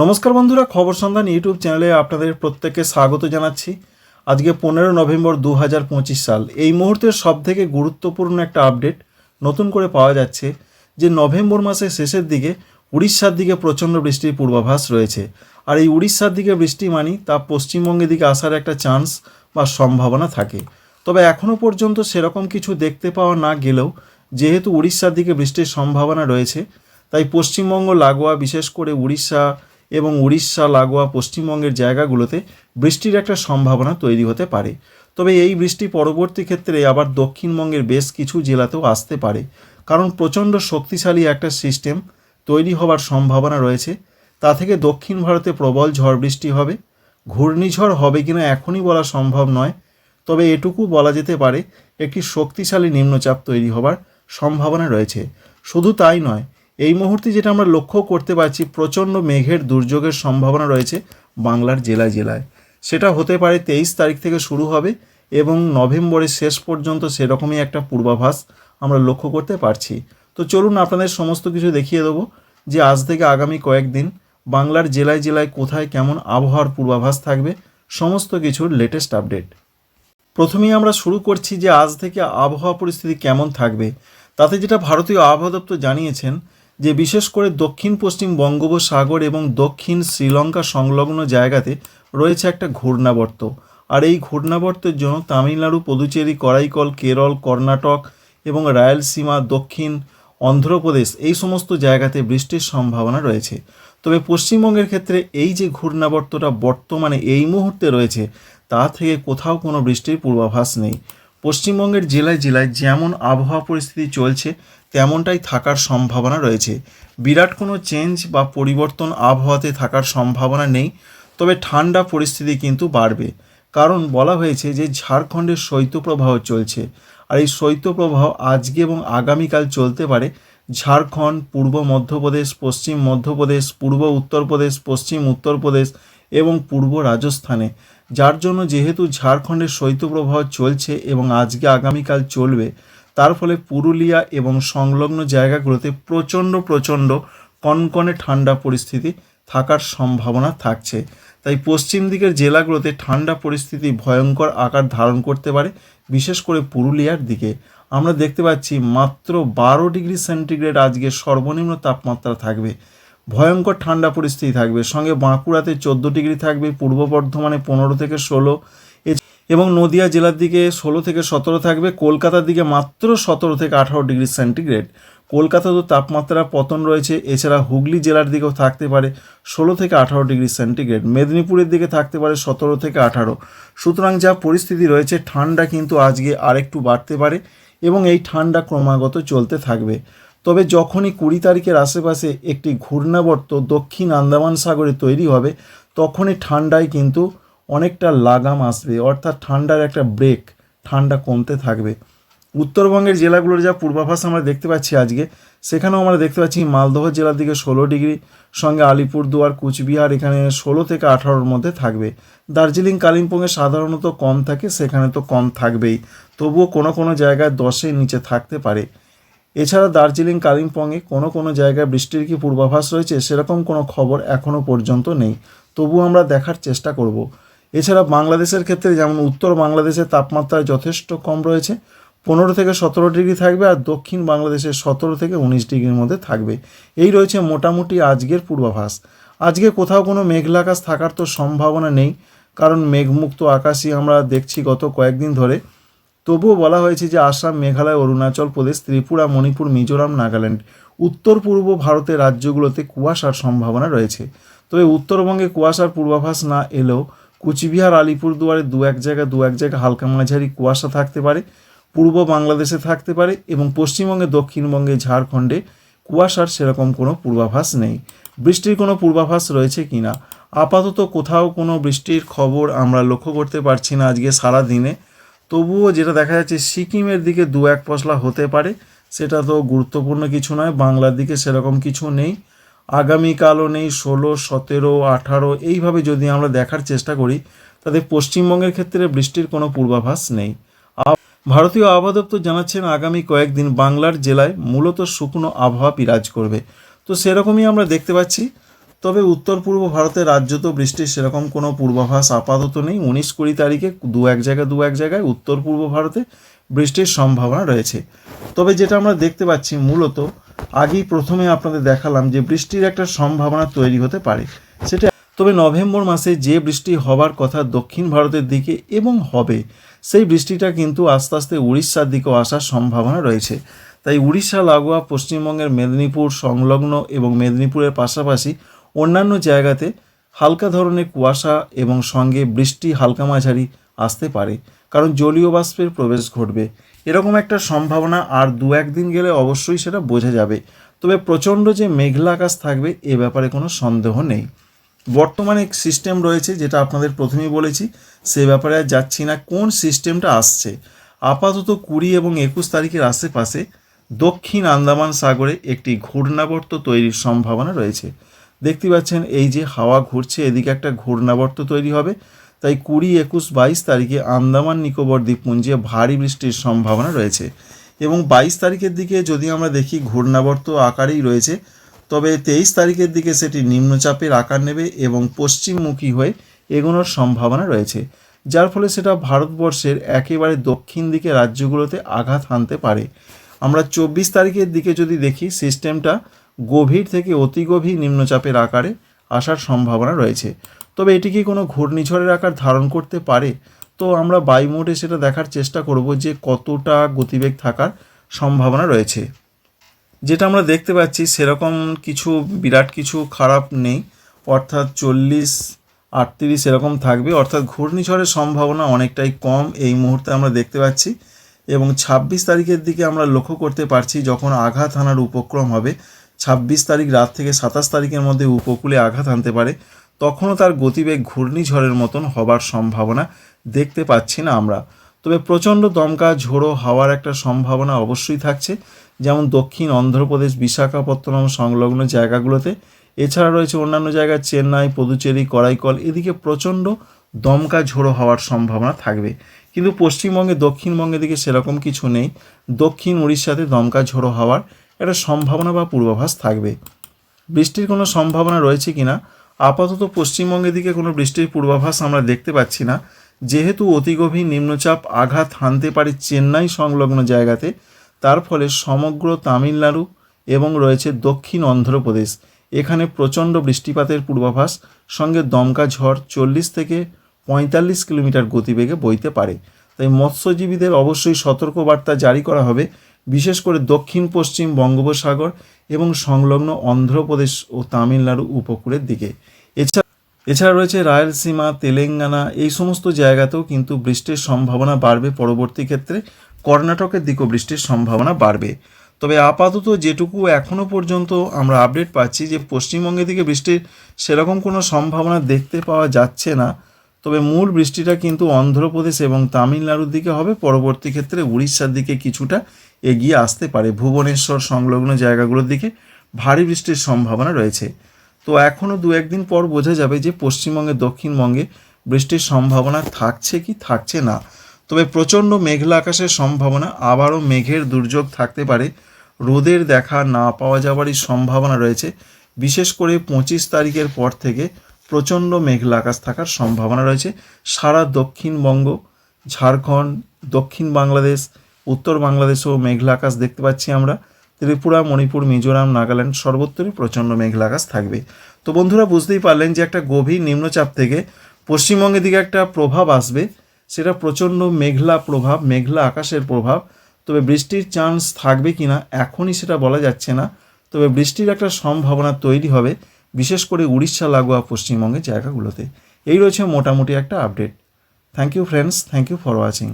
নমস্কার বন্ধুরা, খবর সন্ধান ইউটিউব চ্যানেলে আপনাদের প্রত্যেককে স্বাগত জানাচ্ছি। আজকে পনেরো নভেম্বর দু হাজার পঁচিশ সাল। এই মুহূর্তের সবথেকে গুরুত্বপূর্ণ একটা আপডেট নতুন করে পাওয়া যাচ্ছে যে নভেম্বর মাসের শেষের দিকে উড়িষ্যার দিকে প্রচণ্ড বৃষ্টির পূর্বাভাস রয়েছে। আর এই উড়িষ্যার দিকে বৃষ্টি মানি তা পশ্চিমবঙ্গের দিকে আসার একটা চান্স বা সম্ভাবনা থাকে। তবে এখনও পর্যন্ত সেরকম কিছু দেখতে পাওয়া না গেলেও যেহেতু উড়িষ্যার দিকে বৃষ্টির সম্ভাবনা রয়েছে, তাই পশ্চিমবঙ্গ লাগোয়া, বিশেষ করে উড়িষ্যা এবং উড়িষ্যা, লাগোয়া, পশ্চিমবঙ্গের জায়গাগুলোতে বৃষ্টির একটা সম্ভাবনা তৈরি হতে পারে। তবে এই বৃষ্টি পরবর্তী ক্ষেত্রে আবার দক্ষিণবঙ্গের বেশ কিছু জেলাতেও আসতে পারে, কারণ প্রচণ্ড শক্তিশালী একটা সিস্টেম তৈরি হবার সম্ভাবনা রয়েছে। তা থেকে দক্ষিণ ভারতে প্রবল ঝড় বৃষ্টি হবে। ঘূর্ণিঝড় হবে কিনা এখনই বলা সম্ভব নয়, তবে এটুকু বলা যেতে পারে, একটি শক্তিশালী নিম্নচাপ তৈরি হবার সম্ভাবনা রয়েছে। শুধু তাই নয় এই মুহূর্তে যেটা আমরা লক্ষ্য করতে পারছি, প্রচণ্ড মেঘের দুর্যোগের সম্ভাবনা রয়েছে বাংলার জেলায় জেলায়। সেটা হতে পারে তেইশ তারিখ থেকে শুরু হবে এবং নভেম্বরের শেষ পর্যন্ত সেরকমই একটা পূর্বাভাস আমরা লক্ষ্য করতে পারছি। তো চলুন আপনাদের সমস্ত কিছু দেখিয়ে দেবো যে আজ থেকে আগামী কয়েকদিন বাংলার জেলায় জেলায় কোথায় কেমন আবহাওয়ার পূর্বাভাস থাকবে, সমস্ত কিছুর লেটেস্ট আপডেট প্রথমেই আমরা শুরু করছি যে আজ থেকে আবহাওয়া পরিস্থিতি কেমন থাকবে। তাতে যেটা ভারতীয় আবহাওয়া দপ্তর জানিয়েছেন যে বিশেষ করে দক্ষিণ পশ্চিম বঙ্গোপসাগর এবং দক্ষিণ শ্রীলঙ্কা সংলগ্ন জায়গাতে রয়েছে একটা ঘূর্ণাবর্ত। আর এই ঘূর্ণাবর্তের জন্য তামিলনাড়ু, পুদুচেরি, করাইকল, কেরল, কর্ণাটক এবং রায়লসীমা, দক্ষিণ অন্ধ্রপ্রদেশ এই সমস্ত জায়গাতে বৃষ্টির সম্ভাবনা রয়েছে। তবে পশ্চিমবঙ্গের ক্ষেত্রে এই যে ঘূর্ণাবর্তটা বর্তমানে এই মুহূর্তে রয়েছে, তা থেকে কোথাও কোনো বৃষ্টির পূর্বাভাস নেই। পশ্চিমবঙ্গের জেলায় জেলায় যেমন আবহাওয়া পরিস্থিতি চলছে তেমনটাই থাকার সম্ভাবনা রয়েছে। বিরাট কোনো চেঞ্জ বা পরিবর্তন আবহাওয়াতে থাকার সম্ভাবনা নেই, তবে ঠান্ডা পরিস্থিতি কিন্তু বাড়বে। কারণ বলা হয়েছে যে ঝাড়খণ্ডের শৈত্যপ্রবাহ চলছে। আর এই শৈত্যপ্রবাহ আজকে এবং আগামীকাল চলতে পারে ঝাড়খণ্ড, পূর্ব মধ্যপ্রদেশ, পশ্চিম মধ্যপ্রদেশ, পূর্ব উত্তরপ্রদেশ, পশ্চিম উত্তরপ্রদেশ এবং পূর্ব রাজস্থানে। যার জন্য যেহেতু ঝাড়খণ্ডের শৈত্যপ্রবাহ চলছে এবং আজকে আগামীকাল চলবে তার ফলে পুরুলিয়া এবং সংলগ্ন জায়গাগুলোতে প্রচণ্ড প্রচণ্ড কনকনে ঠান্ডা পরিস্থিতি থাকার সম্ভাবনা থাকছে। তাই পশ্চিম দিকের জেলাগুলোতে ঠান্ডা পরিস্থিতি ভয়ঙ্কর আকার ধারণ করতে পারে, বিশেষ করে পুরুলিয়ার দিকে। আমরা দেখতে পাচ্ছি মাত্র বারো ডিগ্রি সেন্টিগ্রেড আজকে সর্বনিম্ন তাপমাত্রা থাকবে। ভয়ঙ্কর ঠান্ডা পরিস্থিতি থাকবে। সঙ্গে বাঁকুড়াতে চোদ্দ ডিগ্রি থাকবে, পূর্ব বর্ধমানে পনেরো থেকে ষোলো এবং নদিয়া জেলার দিকে ষোলো থেকে সতেরো থাকবে, কলকাতার দিকে মাত্র সতেরো থেকে আঠারো ডিগ্রি সেন্টিগ্রেড। কলকাতাতেও তাপমাত্রা পতন রয়েছে, এছাড়া হুগলি জেলার দিকেও থাকতে পারে ষোলো থেকে আঠারো ডিগ্রি সেন্টিগ্রেড, মেদিনীপুরের দিকে থাকতে পারে সতেরো থেকে আঠারো। সুতরাং যা পরিস্থিতি রয়েছে, ঠান্ডা কিন্তু আজকে আরেকটু বাড়তে পারে এবং এই ঠান্ডা ক্রমাগত চলতে থাকবে। তবে যখনই কুড়ি তারিখের আশেপাশে একটি ঘূর্ণাবর্ত দক্ষিণ আন্দামান সাগরে তৈরি হবে, তখনই ঠান্ডায় কিন্তু অনেকটা লাগাম আসবে, অর্থাৎ ঠান্ডার একটা ব্রেক ঠান্ডা কমতে থাকবে। উত্তরবঙ্গের জেলাগুলোর যা পূর্বাভাস আমরা দেখতে পাচ্ছি আজকে, সেখানেও আমরা দেখতে পাচ্ছি মালদহ জেলার দিকে ষোলো ডিগ্রি, সঙ্গে আলিপুরদুয়ার, কুচবিহার এখানে ষোলো থেকে আঠারোর মধ্যে থাকবে। দার্জিলিং, কালিম্পংয়ে সাধারণত কম থাকে, সেখানে তো কম থাকবেই। তবুও কোনো কোনো জায়গায় দশের নিচে থাকতে পারে। এছাড়া দার্জিলিং, কালিম্পংয়ে কোনো কোনো জায়গায় বৃষ্টির কি পূর্বাভাস রয়েছে, সেরকম কোনো খবর এখনও পর্যন্ত নেই। তবু আমরা দেখার চেষ্টা করব। এছাড়া বাংলাদেশের ক্ষেত্রে যেমন উত্তর বাংলাদেশের তাপমাত্রা যথেষ্ট কম রয়েছে, পনেরো থেকে সতেরো ডিগ্রি থাকবে আর দক্ষিণ বাংলাদেশে সতেরো থেকে উনিশ ডিগ্রির মধ্যে থাকবে। এই রয়েছে মোটামুটি আজকের পূর্বাভাস। আজকে কোথাও কোনো মেঘলা আকাশ থাকার তো সম্ভাবনা নেই, কারণ মেঘমুক্ত আকাশই আমরা দেখছি গত কয়েকদিন ধরে। তবুও বলা হয়েছে যে আসাম, মেঘালয়, অরুণাচল প্রদেশ, ত্রিপুরা, মণিপুর, মিজোরাম, নাগাল্যান্ড, উত্তর পূর্ব ভারতের রাজ্যগুলোতে কুয়াশার সম্ভাবনা রয়েছে। তবে উত্তরবঙ্গে কুয়াশার পূর্বাভাস না এলেও কুচবিহার, আলিপুরদুয়ারে দু এক জায়গায়, দু এক জায়গায় হালকা মাঝারি কুয়াশা থাকতে পারে, পূর্ব বাংলাদেশে থাকতে পারে এবং পশ্চিমবঙ্গে, দক্ষিণবঙ্গে, ঝাড়খণ্ডে কুয়াশার সেরকম কোনো পূর্বাভাস নেই। বৃষ্টির কোনো পূর্বাভাস রয়েছে কি না? আপাতত কোথাও কোনো বৃষ্টির খবর আমরা লক্ষ্য করতে পারছি না আজকে সারা দিনে। তবুও যেটা দেখা যাচ্ছে, সিকিমের দিকে দু এক পশলা হতে পারে, সেটা তো গুরুত্বপূর্ণ কিছু নয়, বাংলার দিকে সেরকম কিছু নেই। আগামীকালও নেই, ষোলো, সতেরো, আঠারো, এইভাবে যদি আমরা দেখার চেষ্টা করি, তাতে পশ্চিমবঙ্গের ক্ষেত্রে বৃষ্টির কোনো পূর্বাভাস নেই। ভারতীয় আবহাওয়া দপ্তর জানাচ্ছেন, আগামী কয়েকদিন বাংলার জেলায় মূলত শুকনো আবহাওয়া বিরাজ করবে। তো সেরকমই আমরা দেখতে পাচ্ছি। তবে উত্তর পূর্ব ভারতের রাজ্য তো বৃষ্টির সেরকম কোনো পূর্বাভাস আপাতত নেই। উনিশ কুড়ি তারিখে দু এক জায়গায়, দু এক জায়গায় উত্তর পূর্ব ভারতে বৃষ্টির সম্ভাবনা রয়েছে। তবে যেটা আমরা দেখতে পাচ্ছি মূলত আগেই প্রথমে আপনাদের দেখালাম যে বৃষ্টির একটা সম্ভাবনা তৈরি হতে পারে। সেটা তবে নভেম্বর মাসে যে বৃষ্টি হবার কথা দক্ষিণ ভারতের দিকে এবং হবে, সেই বৃষ্টিটা কিন্তু আস্তে আস্তে উড়িষ্যার দিকেও আসার সম্ভাবনা রয়েছে। তাই উড়িষ্যা, লাগোয়া, পশ্চিমবঙ্গের মেদিনীপুর, সংলগ্ন এবং মেদিনীপুরের পাশাপাশি অন্যান্য জায়গাতে হালকা ধরনের কুয়াশা এবং সঙ্গে বৃষ্টি হালকা মাঝারি আসতে পারে, কারণ জলীয় বাষ্পের প্রবেশ ঘটবে। এরকম একটা সম্ভাবনা আর দু একদিন গেলে অবশ্যই সেটা বোঝা যাবে। তবে প্রচণ্ড যে মেঘলা আকাশ থাকবে এ ব্যাপারে কোনো সন্দেহ নেই। বর্তমানে এক সিস্টেম রয়েছে যেটা আপনাদের প্রথমেই বলেছি, সে ব্যাপারে আর যাচ্ছি না। কোন সিস্টেমটা আসছে? আপাতত কুড়ি এবং একুশ তারিখের আশেপাশে দক্ষিণ আন্দামান সাগরে একটি ঘূর্ণাবর্ত তৈরির সম্ভাবনা রয়েছে। দেখতে পাচ্ছেন এই যে হাওয়া ঘুরছে, এদিকে একটা ঘূর্ণাবর্ত তৈরি হবে। তাই কুড়ি একুশ বাইশ তারিখে আন্দামান, নিকোবর দ্বীপপুঞ্জে ভারী বৃষ্টির সম্ভাবনা রয়েছে। এবং বাইশ তারিখের দিকে যদি আমরা দেখি, ঘূর্ণাবর্ত আকারেই রয়েছে, তবে তেইশ তারিখের দিকে সেটি নিম্নচাপের আকার নেবে এবং পশ্চিমমুখী হয়ে এগোনোর সম্ভাবনা রয়েছে, যার ফলে সেটা ভারতবর্ষের একেবারে দক্ষিণ দিকে রাজ্যগুলোতে আঘাত হানতে পারে। আমরা চব্বিশ তারিখের দিকে যদি দেখি, সিস্টেমটা গভীর থেকে অতি গভীর নিম্নচাপের আকারে আসার সম্ভাবনা রয়েছে। তবে এটি কি কোনো ঘূর্ণিঝড়ের আকার ধারণ করতে পারে? তো আমরা বাই মোডে সেটা দেখার চেষ্টা করব যে কতটা গতিবেগ থাকার সম্ভাবনা রয়েছে। যেটা আমরা দেখতে পাচ্ছি সেরকম কিছু, বিরাট কিছু খারাপ নেই। অর্থাৎ চল্লিশ, আটত্রিশ এরকম থাকবে। অর্থাৎ ঘূর্ণিঝড়ের সম্ভাবনা অনেকটাই কম এই মুহূর্তে আমরা দেখতে পাচ্ছি। এবং ছাব্বিশ তারিখের দিকে আমরা লক্ষ্য করতে পারছি যখন আঘাত হানার উপক্রম হবে, ছাব্বিশ তারিখ রাত থেকে সাতাশ তারিখের মধ্যে উপকূলে আঘাত আনতে পারে। তখনও তার গতিবেগ ঘূর্ণিঝড়ের মতন হবার সম্ভাবনা দেখতে পাচ্ছি না আমরা। তবে প্রচণ্ড দমকা, ঝোড়ো হাওয়ার একটা সম্ভাবনা অবশ্যই থাকছে, যেমন দক্ষিণ অন্ধ্রপ্রদেশ, বিশাখাপত্তনম সংলগ্ন জায়গাগুলোতে। এছাড়া রয়েছে অন্যান্য জায়গায় চেন্নাই, পদুচেরি, করাইকল, এদিকে প্রচণ্ড দমকা, ঝোড়ো হওয়ার সম্ভাবনা থাকবে। কিন্তু পশ্চিমবঙ্গে দক্ষিণবঙ্গে দিকে সেরকম কিছু নেই। দক্ষিণ উড়িষ্যাতে দমকা, ঝোড়ো হওয়ার একটা সম্ভাবনা বা পূর্বাভাস থাকবে। বৃষ্টির কোনো সম্ভাবনা রয়েছে কিনা? আপাতত পশ্চিমবঙ্গের দিকে কোনো বৃষ্টির পূর্বাভাস আমরা দেখতে পাচ্ছি না। যেহেতু অতি গভীর নিম্নচাপ আঘাত হানতে পারে চেন্নাই সংলগ্ন জায়গাতে, তার ফলে সমগ্র তামিলনাড়ু এবং রয়েছে দক্ষিণ অন্ধ্রপ্রদেশ। এখানে প্রচণ্ড বৃষ্টিপাতের পূর্বাভাস, সঙ্গে দমকা ঝড় চল্লিশ থেকে পঁয়তাল্লিশ কিলোমিটার গতিবেগে বইতে পারে। তাই মৎস্যজীবীদের অবশ্যই সতর্কবার্তা জারি করা হবে। বিশেষ করে দক্ষিণ, পশ্চিম বঙ্গোপসাগর এবং সংলগ্ন অন্ধ্রপ্রদেশ ও তামিলনাড়ু উপকূলের দিকে। এছাড়া এছাড়া রয়েছে রায়লসীমা, তেলেঙ্গানা, এই সমস্ত জায়গাতেও কিন্তু বৃষ্টির সম্ভাবনা বাড়বে পরবর্তী ক্ষেত্রে। কর্ণাটকের দিকেও বৃষ্টির সম্ভাবনা বাড়বে। তবে আপাতত যেটুকু এখনও পর্যন্ত আমরা আপডেট পাচ্ছি যে পশ্চিমবঙ্গের দিকে বৃষ্টির সেরকম কোনো সম্ভাবনা দেখতে পাওয়া যাচ্ছে না। তবে মূল বৃষ্টিটা কিন্তু অন্ধ্রপ্রদেশ এবং তামিলনাড়ুর দিকে হবে। পরবর্তী ক্ষেত্রে উড়িষ্যার দিকে কিছুটা এগিয়ে আসতে পারে ভুবনেশ্বর সংলগ্ন জায়গাগুলোর দিকে। ভারী বৃষ্টির সম্ভাবনা রয়েছে। তো এখনও দু একদিন পর বোঝা যাবে যে পশ্চিমবঙ্গে, দক্ষিণবঙ্গে বৃষ্টির সম্ভাবনা থাকছে কি থাকছে না। তবে প্রচণ্ড মেঘলা আকাশের সম্ভাবনা, আবারও মেঘের দুর্যোগ থাকতে পারে। রোদের দেখা না পাওয়া যাওয়ারই সম্ভাবনা রয়েছে। বিশেষ করে পঁচিশ তারিখের পর থেকে প্রচণ্ড মেঘলা আকাশ থাকার সম্ভাবনা রয়েছে। সারা দক্ষিণবঙ্গ, ঝাড়খণ্ড, দক্ষিণ বাংলাদেশ, উত্তর বাংলাদেশেও মেঘলা আকাশ দেখতে পাচ্ছি আমরা। ত্রিপুরা, মণিপুর, মিজোরাম, নাগাল্যান্ড সর্বত্রই প্রচণ্ড মেঘলা আকাশ থাকবে। তো বন্ধুরা, বুঝতেই পারলেন যে একটা গভীর নিম্নচাপ থেকে পশ্চিমবঙ্গের দিকে একটা প্রভাব আসবে। সেটা প্রচণ্ড মেঘলা প্রভাব, মেঘলা আকাশের প্রভাব। তবে বৃষ্টির চান্স থাকবে কি না এখনই সেটা বলা যাচ্ছে না। তবে বৃষ্টির একটা সম্ভাবনা তৈরি হবে। বিশেষ করে উড়িষ্যা, লাগোয়া, পশ্চিমবঙ্গের জায়গাগুলোতে। এই রয়েছে মোটামুটি একটা update thank you friends thank you for watching